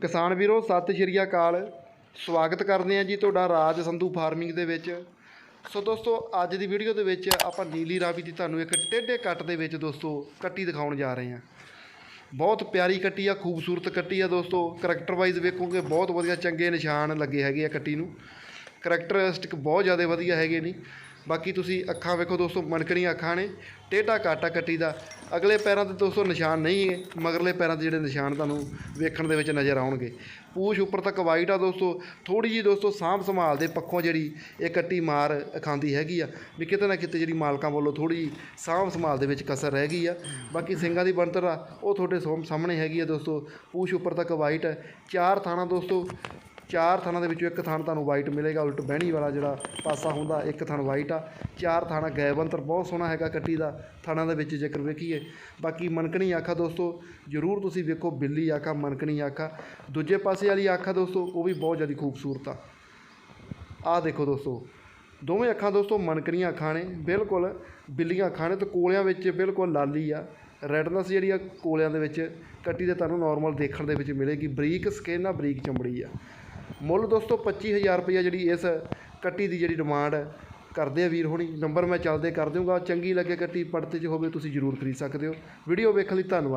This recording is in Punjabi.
ਕਿਸਾਨ ਵੀਰੋ, ਸਤਿ ਸ਼੍ਰੀ ਅਕਾਲ। ਸਵਾਗਤ ਕਰਦੇ ਹਾਂ ਜੀ ਤੁਹਾਡਾ ਰਾਜ ਸੰਧੂ ਫਾਰਮਿੰਗ ਦੇ ਵਿੱਚ। ਸੋ ਦੋਸਤੋ, ਅੱਜ ਦੀ ਵੀਡੀਓ ਦੇ ਵਿੱਚ ਆਪਾਂ ਨੀਲੀ ਰਾਵੀ ਦੀ ਤੁਹਾਨੂੰ ਇੱਕ ਟੇਢੇ ਕੱਟ ਦੇ ਵਿੱਚ ਦੋਸਤੋ ਕੱਟੀ ਦਿਖਾਉਣ ਜਾ ਰਹੇ ਹਾਂ। ਬਹੁਤ ਪਿਆਰੀ ਕੱਟੀ ਆ, ਖੂਬਸੂਰਤ ਕੱਟੀ ਆ ਦੋਸਤੋ। ਕਰੈਕਟਰ ਵਾਈਜ਼ ਵੇਖੋਗੇ ਬਹੁਤ ਵਧੀਆ ਚੰਗੇ ਨਿਸ਼ਾਨ ਲੱਗੇ ਹੈਗੇ ਆ ਕੱਟੀ ਨੂੰ। ਕਰੈਕਟਰਿਸਟਿਕ ਬਹੁਤ ਜ਼ਿਆਦਾ ਵਧੀਆ ਹੈਗੇ ਨੇ। ਬਾਕੀ ਤੁਸੀਂ ਅੱਖਾਂ ਵੇਖੋ ਦੋਸਤੋ, ਮਣਕਣੀਆਂ ਅੱਖਾਂ ਨੇ, ਟੇਢਾ ਕਾਟਾ ਕੱਟੀ ਦਾ। ਅਗਲੇ ਪੈਰਾਂ ਤੇ ਦੋਸਤੋ ਨਿਸ਼ਾਨ ਨਹੀਂ ਹੈ, ਮਗਰਲੇ ਪੈਰਾਂ ਤੇ ਜਿਹੜੇ ਨਿਸ਼ਾਨ ਤੁਹਾਨੂੰ ਵੇਖਣ ਦੇ ਵਿੱਚ ਨਜ਼ਰ ਆਉਣਗੇ। ਪੂਛ ਉੱਪਰ ਤੱਕ ਵਾਈਟ ਆ ਦੋਸਤੋ ਥੋੜੀ ਜੀ ਦੋਸਤੋ ਸਾਂਭ ਸੰਭਾਲ ਦੇ ਪੱਖੋਂ ਜਿਹੜੀ ਇਹ ਕੱਟੀ ਮਾਰ ਖਾਂਦੀ ਹੈਗੀ ਆ, ਵੀ ਕਿਤੇ ਨਾ ਕਿਤੇ ਜਿਹੜੀ ਮਾਲਕਾਂ ਵੱਲੋਂ ਥੋੜੀ ਸਾਂਭ ਸੰਭਾਲ ਦੇ ਵਿੱਚ ਕਸਰ ਰਹਿ ਗਈ ਆ। ਬਾਕੀ ਸਿੰਘਾਂ ਦੀ ਬਣਤਰ ਆ, ਉਹ ਤੁਹਾਡੇ ਸੋਮ ਸਾਹਮਣੇ ਹੈਗੀ ਆ ਦੋਸਤੋ, ਪੂਛ ਉੱਪਰ ਤੱਕ ਵਾਈਟ ਹੈ ਚਾਰ ਥਾਣਾ ਦੋਸਤੋ ਚਾਰ ਥਾਣਾ ਦੇ ਵਿੱਚੋਂ ਇੱਕ ਥਾਣ ਤੁਹਾਨੂੰ ਵਾਈਟ ਮਿਲੇਗਾ, ਉਲਟ ਬਹਿਣੀ ਵਾਲਾ ਜਿਹੜਾ ਪਾਸਾ ਹੁੰਦਾ, ਇੱਕ ਥਾਣ ਵਾਈਟ ਆ। ਚਾਰ ਥਾਣਾ ਗੈਬੰਤਰ, ਬਹੁਤ ਸੋਹਣਾ ਹੈਗਾ ਕੱਟੀ ਦਾ ਥਾਣਾ ਦੇ ਵਿੱਚ ਜੇਕਰ ਵੇਖੀਏ। ਬਾਕੀ ਮਨਕਣੀ ਆਖਾ ਦੋਸਤੋ, ਜਰੂਰ ਤੁਸੀਂ ਵੇਖੋ ਬਿੱਲੀ ਆਖਾ, ਮਨਕਣੀ ਆਖਾ। ਦੂਜੇ ਪਾਸੇ ਵਾਲੀ ਆਖਾ ਦੋਸਤੋ, ਉਹ ਵੀ ਬਹੁਤ ਜ਼ਿਆਦਾ ਖੂਬਸੂਰਤ ਆ। ਆਹ ਦੇਖੋ ਦੋਸਤੋ, ਦੋਵੇਂ ਅੱਖਾਂ ਦੋਸਤੋ ਮਨਕਣੀਆਂ ਅੱਖਾਂ ਨੇ, ਬਿਲਕੁਲ ਬਿੱਲੀਆਂ ਅੱਖਾਂ ਨੇ ਤੇ ਕੋਲਿਆਂ ਵਿੱਚ ਬਿਲਕੁਲ ਲਾਲੀ ਆ। ਰੈਡਨੈਸ ਜਿਹੜੀ ਆ ਕੋਲਿਆਂ ਦੇ ਵਿੱਚ, ਕੱਟੀ ਦੇ ਤੁਹਾਨੂੰ ਨਾਰਮਲ ਦੇਖਣ ਦੇ ਵਿੱਚ ਮਿਲੇਗੀ, ਬਰੀਕ ਸਕਿਨ ਆ, ਬਰੀਕ ਚਮੜੀ ਆ। ਮੁੱਲ ਦੋਸਤੋ 25000 ਰੁਪਈਆ ਜਿਹੜੀ ਇਸ ਕੱਟੀ ਦੀ ਜਿਹੜੀ ਡਿਮਾਂਡ ਹੈ, ਕਰਦੇ ਆ ਵੀਰ ਹੋਣੀ। ਨੰਬਰ ਮੈਂ ਚੱਲਦੇ ਕਰ ਦਊਂਗਾ। ਚੰਗੀ ਲੱਗੇ ਕੱਟੀ ਪੜਤੇ 'ਚ ਹੋਵੇ ਤੁਸੀਂ ਜ਼ਰੂਰ ਖਰੀਦ ਸਕਦੇ ਹੋ। ਵੀਡੀਓ ਵੇਖਣ ਲਈ ਧੰਨਵਾਦ।